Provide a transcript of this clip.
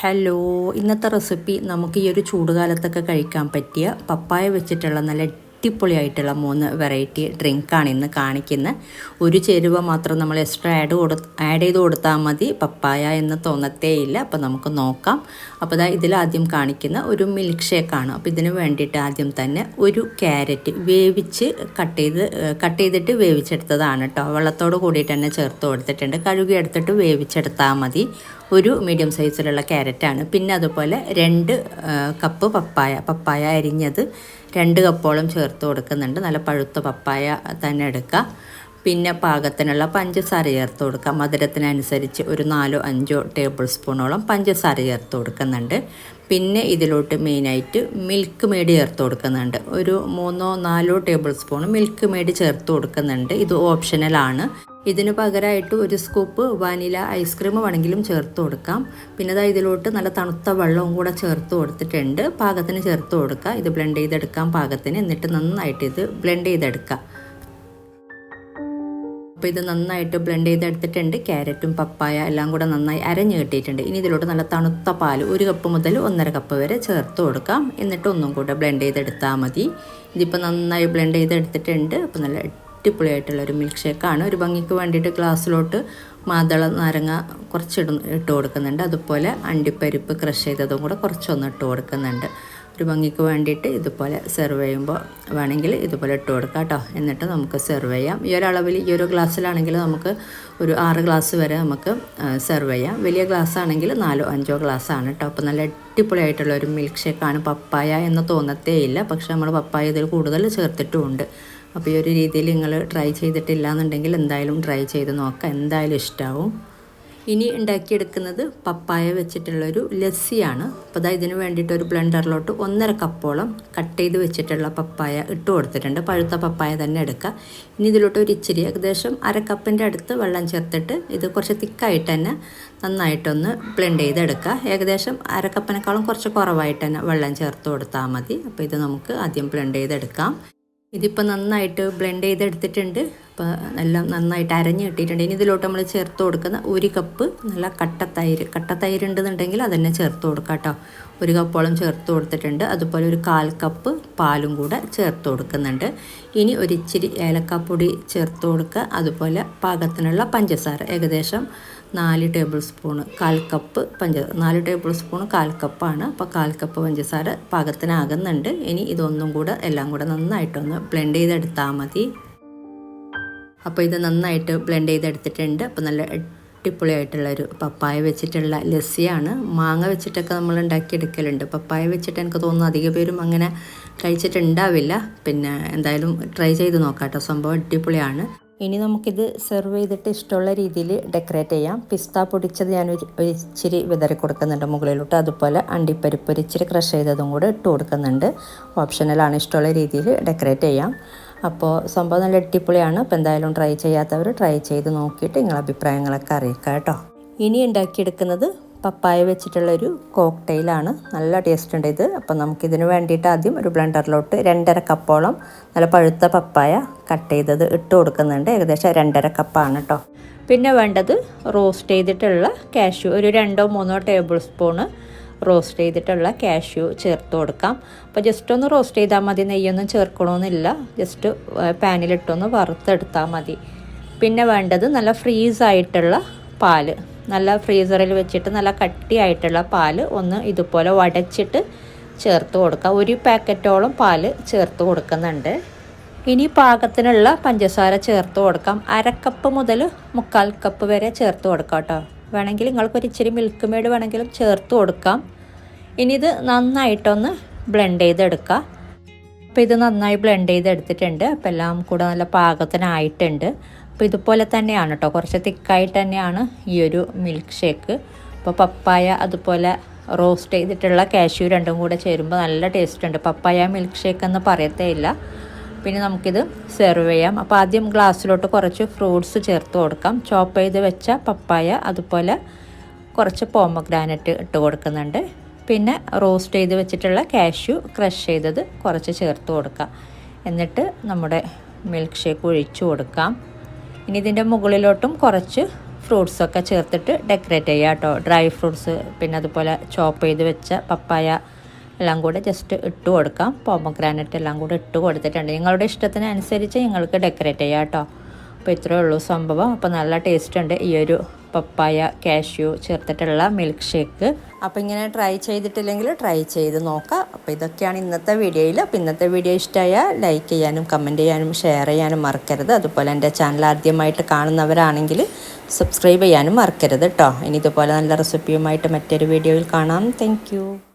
Hello ഇന്നത്തെ recipe നമുക്ക് ഈ ഒരു ചൂടുകാലത്തൊക്കെ കഴിക്കാൻ പറ്റിയ പപ്പായ വെച്ചിട്ടുള്ള നല്ല അടിപൊളിയായിട്ടുള്ള മൂന്ന് വെറൈറ്റി ഡ്രിങ്കാണ് ഇന്ന് കാണിക്കുന്നത് ഒരു ചേരുവ മാത്രം നമ്മൾ എക്സ്ട്രാ ആഡ് കൊടു ആഡ് ചെയ്ത് കൊടുത്താൽ മതി. പപ്പായ എന്ന് തോന്നത്തേ ഇല്ല. അപ്പോൾ നമുക്ക് നോക്കാം. അപ്പോൾ ഇതാ ഇതിലാദ്യം കാണിക്കുന്ന ഒരു മിൽക്ക് ഷേക്കാണ് അപ്പോൾ ഇതിന് വേണ്ടിയിട്ട് ആദ്യം തന്നെ ഒരു ക്യാരറ്റ് വേവിച്ച് കട്ട് ചെയ്ത് കട്ട് ചെയ്തിട്ട് വേവിച്ചെടുത്തതാണ് കേട്ടോ വെള്ളത്തോട് കൂടിയിട്ട് തന്നെ ചേർത്ത് കൊടുത്തിട്ടുണ്ട്. കഴുകി എടുത്തിട്ട് വേവിച്ചെടുത്താൽ മതി. ഒരു മീഡിയം സൈസിലുള്ള ക്യാരറ്റാണ് പിന്നെ അതുപോലെ രണ്ട് കപ്പ് പപ്പായ പപ്പായ അരിഞ്ഞത് രണ്ട് കപ്പോളം ചേർത്ത് കൊടുക്കുന്നുണ്ട്. നല്ല പഴുത്ത പപ്പായ തന്നെ എടുക്കുക പിന്നെ പാകത്തിനുള്ള പഞ്ചസാര ചേർത്ത് കൊടുക്കുക മധുരത്തിനനുസരിച്ച് ഒരു നാലോ അഞ്ചോ ടേബിൾ സ്പൂണോളം പഞ്ചസാര ചേർത്ത് കൊടുക്കുന്നുണ്ട്. പിന്നെ ഇതിലോട്ട് മെയിനായിട്ട് മിൽക്ക് മേഡ് ചേർത്ത് കൊടുക്കുന്നുണ്ട്. ഒരു മൂന്നോ നാലോ ടേബിൾ സ്പൂൺ മിൽക്ക് മേഡ് ചേർത്ത് കൊടുക്കുന്നുണ്ട്. ഇത് ഓപ്ഷണലാണ് ഇതിന് പകരമായിട്ട് ഒരു സ്കൂപ്പ് വാനില ഐസ്ക്രീം വേണമെങ്കിലും ചേർത്ത് കൊടുക്കാം. പിന്നെ അതായത് ഇതിലോട്ട് നല്ല തണുത്ത വെള്ളവും കൂടെ ചേർത്ത് കൊടുത്തിട്ടുണ്ട്. പാകത്തിന് ചേർത്ത് കൊടുക്കുക. ഇത് ബ്ലെൻഡ് ചെയ്തെടുക്കാം പാകത്തിന്. എന്നിട്ട് നന്നായിട്ട് ഇത് ബ്ലെൻഡ് ചെയ്തെടുക്കുക. അപ്പോൾ ഇത് നന്നായിട്ട് ബ്ലെൻഡ് ചെയ്തെടുത്തിട്ടുണ്ട്. ക്യാരറ്റും പപ്പായ എല്ലാം കൂടെ നന്നായി അരഞ്ഞു കിട്ടിയിട്ടുണ്ട്. ഇനി ഇതിലോട്ട് നല്ല തണുത്ത പാൽ ഒരു കപ്പ് മുതൽ ഒന്നര കപ്പ് വരെ ചേർത്ത് കൊടുക്കാം. എന്നിട്ട് ഒന്നും കൂടെ ബ്ലെൻഡ് ചെയ്തെടുത്താൽ മതി. ഇതിപ്പോൾ നന്നായി ബ്ലെൻഡ് ചെയ്തെടുത്തിട്ടുണ്ട്. അപ്പോൾ നല്ല അടിപൊളിയായിട്ടുള്ള ഒരു മിൽക്ക് ഷേക്കാണ് ഒരു ഭംഗിക്ക് വേണ്ടിയിട്ട് ഗ്ലാസ്സിലോട്ട് മാതള നാരങ്ങ കുറച്ചിട ഇട്ട് കൊടുക്കുന്നുണ്ട്. അതുപോലെ അണ്ടിപ്പരിപ്പ് ക്രഷ് ചെയ്തതും കൂടെ കുറച്ചൊന്ന് ഇട്ട് കൊടുക്കുന്നുണ്ട്. ഒരു ഭംഗിക്ക് വേണ്ടിയിട്ട് ഇതുപോലെ സെർവ് ചെയ്യുമ്പോൾ വേണമെങ്കിൽ ഇതുപോലെ ഇട്ട് കൊടുക്കാം കേട്ടോ എന്നിട്ട് നമുക്ക് സെർവ് ചെയ്യാം. ഈ ഒരു അളവിൽ ഈ ഒരു ഗ്ലാസ്സിലാണെങ്കിൽ നമുക്ക് ഒരു ആറ് ഗ്ലാസ് വരെ നമുക്ക് സെർവ് ചെയ്യാം. വലിയ ഗ്ലാസ് ആണെങ്കിൽ നാലോ അഞ്ചോ ഗ്ലാസ് ആണ് കേട്ടോ അപ്പോൾ നല്ല അടിപൊളിയായിട്ടുള്ള ഒരു മിൽക്ക് ഷേക്കാണ് പപ്പായ എന്ന് തോന്നത്തേ ഇല്ല. പക്ഷേ നമ്മൾ പപ്പായ ഇതിൽ കൂടുതൽ ചേർത്തിട്ടുമുണ്ട്. അപ്പോൾ ഈ ഒരു രീതിയിൽ നിങ്ങൾ ട്രൈ ചെയ്തിട്ടില്ല എന്നുണ്ടെങ്കിൽ എന്തായാലും ട്രൈ ചെയ്ത് നോക്കാം. എന്തായാലും ഇഷ്ടമാവും ഇനി ഉണ്ടാക്കിയെടുക്കുന്നത് പപ്പായ വെച്ചിട്ടുള്ളൊരു ലസ്സിയാണ്. അപ്പോൾ അതായത് ഇതിന് വേണ്ടിയിട്ട് ഒരു ബ്ലെൻഡറിലോട്ട് ഒന്നര കപ്പോളം കട്ട് ചെയ്ത് വെച്ചിട്ടുള്ള പപ്പായ ഇട്ട് കൊടുത്തിട്ടുണ്ട്. പഴുത്ത പപ്പായ തന്നെ എടുക്കുക ഇനി ഇതിലോട്ട് ഒരു ഇച്ചിരി ഏകദേശം അര കപ്പിന്റെ അടുത്ത് വെള്ളം ചേർത്തിട്ട് ഇത് കുറച്ച് തിക്കായിട്ട് തന്നെ നന്നായിട്ടൊന്ന് ബ്ലെൻഡ് ചെയ്തെടുക്കുക ഏകദേശം അര കപ്പിനേക്കാളും കുറച്ച് കുറവായിട്ട് തന്നെ വെള്ളം ചേർത്ത് കൊടുത്താൽ മതി. അപ്പോൾ ഇത് നമുക്ക് ആദ്യം ബ്ലെൻഡ് ചെയ്തെടുക്കാം. ഇതിപ്പോൾ നന്നായിട്ട് ബ്ലെൻഡ് ചെയ്തെടുത്തിട്ടുണ്ട്. അപ്പോൾ എല്ലാം നന്നായിട്ട് അരഞ്ഞ് കിട്ടിയിട്ടുണ്ട്. ഇനി ഇതിലോട്ട് നമ്മൾ ചേർത്ത് കൊടുക്കുന്ന ഒരു കപ്പ് നല്ല കട്ടത്തൈര് കട്ടത്തൈര് ഉണ്ടെന്നുണ്ടെങ്കിൽ അതന്നെ ചേർത്ത് കൊടുക്കാം കേട്ടോ ഒരു കപ്പോളം ചേർത്ത് കൊടുത്തിട്ടുണ്ട്. അതുപോലെ ഒരു കാൽ കപ്പ് പാലും കൂടെ ചേർത്ത് കൊടുക്കുന്നുണ്ട്. ഇനി ഒരിച്ചിരി ഏലക്കാപ്പൊടി ചേർത്ത് കൊടുക്കുക. അതുപോലെ പാകത്തിനുള്ള പഞ്ചസാര. ഏകദേശം നാല് ടേബിൾ സ്പൂണ് കാൽ കപ്പ് പഞ്ച നാല് ടേബിൾ സ്പൂൺ കാൽ കപ്പാണ്. അപ്പോൾ കാൽ കപ്പ് പഞ്ചസാര പാകത്തിനാകുന്നുണ്ട്. ഇനി ഇതൊന്നും കൂടെ എല്ലാം കൂടെ നന്നായിട്ടൊന്ന് ബ്ലെൻഡ് ചെയ്തെടുത്താൽ മതി. അപ്പോൾ ഇത് നന്നായിട്ട് ബ്ലെൻഡ് ചെയ്തെടുത്തിട്ടുണ്ട്. അപ്പോൾ നല്ല അടിപൊളിയായിട്ടുള്ളൊരു പപ്പായ വെച്ചിട്ടുള്ള ലസ്സിയാണ്. മാങ്ങ വെച്ചിട്ടൊക്കെ നമ്മൾ ഉണ്ടാക്കിയെടുക്കലുണ്ട്. പപ്പായ വെച്ചിട്ട് എനിക്ക് തോന്നുന്നു അധിക പേരും അങ്ങനെ കഴിച്ചിട്ടുണ്ടാവില്ല. പിന്നെ എന്തായാലും ട്രൈ ചെയ്ത് നോക്കാം കേട്ടോ സംഭവം അടിപൊളിയാണ്. ഇനി നമുക്കിത് സെർവ് ചെയ്തിട്ട് ഇഷ്ടമുള്ള രീതിയിൽ ഡെക്കറേറ്റ് ചെയ്യാം. പിസ്ത പൊടിച്ചത് ഞാൻ ഒരു ഇച്ചിരി വിതറി കൊടുക്കുന്നുണ്ട് മുകളിലോട്ട്. അതുപോലെ അണ്ടിപ്പരിപ്പ് ഒരു ഇച്ചിരി ക്രഷ് ചെയ്തതും കൂടെ ഇട്ട് കൊടുക്കുന്നുണ്ട്. ഓപ്ഷനലാണ് ഇഷ്ടമുള്ള രീതിയിൽ ഡെക്കറേറ്റ് ചെയ്യാം. അപ്പോൾ സംഭവം നല്ല അടിപൊളിയാണ്. അപ്പോൾ എന്തായാലും ട്രൈ ചെയ്യാത്തവർ ട്രൈ ചെയ്ത് നോക്കിയിട്ട് നിങ്ങളുടെ അഭിപ്രായങ്ങളൊക്കെ അറിയിക്കാം കേട്ടോ. ഇനി ഉണ്ടാക്കിയെടുക്കുന്നത് പപ്പായ വെച്ചിട്ടുള്ളൊരു കോക്ടെയിലാണ്. നല്ല ടേസ്റ്റ് ഉണ്ട് ഇത്. അപ്പോൾ നമുക്കിതിന് വേണ്ടിയിട്ട് ആദ്യം ഒരു ബ്ലെൻഡറിലോട്ട് രണ്ടര കപ്പോളം നല്ല പഴുത്ത പപ്പായ കട്ട് ചെയ്തത് ഇട്ട് കൊടുക്കുന്നുണ്ട്. ഏകദേശം രണ്ടര കപ്പാണ് കേട്ടോ പിന്നെ വേണ്ടത് റോസ്റ്റ് ചെയ്തിട്ടുള്ള കാഷ്യൂ. ഒരു രണ്ടോ മൂന്നോ ടേബിൾ സ്പൂണ് റോസ്റ്റ് ചെയ്തിട്ടുള്ള കാഷ്യൂ ചേർത്ത് കൊടുക്കാം. അപ്പോൾ ജസ്റ്റ് ഒന്ന് റോസ്റ്റ് ചെയ്താൽ മതി. നെയ്യൊന്നും ചേർക്കണമെന്നില്ല ജസ്റ്റ് പാനിലിട്ടൊന്ന് വറുത്തെടുത്താൽ മതി. പിന്നെ വേണ്ടത് നല്ല ഫ്രീസായിട്ടുള്ള പാൽ. നല്ല ഫ്രീസറിൽ വെച്ചിട്ട് നല്ല കട്ടിയായിട്ടുള്ള പാൽ ഒന്ന് ഇതുപോലെ വടച്ചിട്ട് ചേർത്ത് കൊടുക്കുക ഒരു പാക്കറ്റോളം പാൽ ചേർത്ത് കൊടുക്കുന്നുണ്ട്. ഇനി പാകത്തിനുള്ള പഞ്ചസാര ചേർത്ത് കൊടുക്കാം. അരക്കപ്പ് മുതൽ മുക്കാൽ കപ്പ് വരെ ചേർത്ത് കൊടുക്കാം കേട്ടോ. വേണമെങ്കിൽ നിങ്ങൾക്കൊരു ഇച്ചിരി മിൽക്ക് മെയ്ഡ് വേണമെങ്കിലും ചേർത്ത് കൊടുക്കാം. ഇനി ഇത് നന്നായിട്ടൊന്ന് ബ്ലെൻഡ് ചെയ്തെടുക്കുക അപ്പോൾ ഇത് നന്നായി ബ്ലെൻഡ് ചെയ്തെടുത്തിട്ടുണ്ട്. അപ്പോൾ എല്ലാം കൂടെ നല്ല പാകത്തിനായിട്ടുണ്ട്. അപ്പോൾ ഇതുപോലെ തന്നെയാണ് കേട്ടോ കുറച്ച് തിക്കായിട്ട് തന്നെയാണ് ഈ ഒരു മിൽക്ക് ഷേക്ക് അപ്പോൾ പപ്പായ അതുപോലെ റോസ്റ്റ് ചെയ്തിട്ടുള്ള കാഷ്യൂ രണ്ടും കൂടെ ചേരുമ്പോൾ നല്ല ടേസ്റ്റ് ഉണ്ട്. പപ്പായ മിൽക്ക് ഷേക്ക് എന്ന് പറയത്തേ ഇല്ല. പിന്നെ നമുക്കിത് സെർവ് ചെയ്യാം. അപ്പോൾ ആദ്യം ഗ്ലാസ്സിലോട്ട് കുറച്ച് ഫ്രൂട്ട്സ് ചേർത്ത് കൊടുക്കാം. ചോപ്പ് ചെയ്ത് വെച്ച പപ്പായ അതുപോലെ കുറച്ച് പോമഗ്രാനറ്റ് ഇട്ട് കൊടുക്കുന്നുണ്ട്. പിന്നെ റോസ്റ്റ് ചെയ്ത് വെച്ചിട്ടുള്ള കാഷ്യൂ ക്രഷ് ചെയ്തത് കുറച്ച് ചേർത്ത് കൊടുക്കാം. എന്നിട്ട് നമ്മുടെ മിൽക്ക് ഷേക്ക് ഒഴിച്ചു കൊടുക്കാം. ഇനി ഇതിന്റെ മുകളിലോട്ടും കുറച്ച് ഫ്രൂട്ട്സൊക്കെ ചേർത്തിട്ട് ഡെക്കറേറ്റ് ചെയ്യുക കേട്ടോ. ഡ്രൈ ഫ്രൂട്ട്സ് പിന്നെ അതുപോലെ ചോപ്പ് ചെയ്ത് വെച്ച പപ്പായ എല്ലാം കൂടെ ജസ്റ്റ് ഇട്ട് കൊടുക്കാം. പോമഗ്രാനറ്റ് എല്ലാം കൂടെ ഇട്ട് കൊടുത്തിട്ടുണ്ട്. നിങ്ങളുടെ ഇഷ്ടത്തിനനുസരിച്ച് നിങ്ങൾക്ക് ഡെക്കറേറ്റ് ചെയ്യാം കേട്ടോ. അപ്പോൾ ഇത്രയേ ഉള്ളൂ സംഭവം. അപ്പോൾ നല്ല ടേസ്റ്റ് ഉണ്ട് ഈ ഒരു പപ്പായ കാഷ്യൂ ചേർത്തിട്ടുള്ള മിൽക്ക് ഷേക്ക് അപ്പോൾ ഇങ്ങനെ ട്രൈ ചെയ്തിട്ടില്ലെങ്കിൽ ട്രൈ ചെയ്ത് നോക്കാം. അപ്പോൾ ഇതൊക്കെയാണ് ഇന്നത്തെ വീഡിയോയിൽ അപ്പോൾ ഇന്നത്തെ വീഡിയോ ഇഷ്ടമായാൽ ലൈക്ക് ചെയ്യാനും കമന്റ് ചെയ്യാനും ഷെയർ ചെയ്യാനും മറക്കരുത്. അതുപോലെ എന്റെ ചാനൽ ആദ്യമായിട്ട് കാണുന്നവരാണെങ്കിൽ സബ്സ്ക്രൈബ് ചെയ്യാനും മറക്കരുത് കേട്ടോ ഇനി ഇതുപോലെ നല്ല റെസിപ്പിയുമായിട്ട് മറ്റൊരു വീഡിയോയിൽ കാണാം. താങ്ക്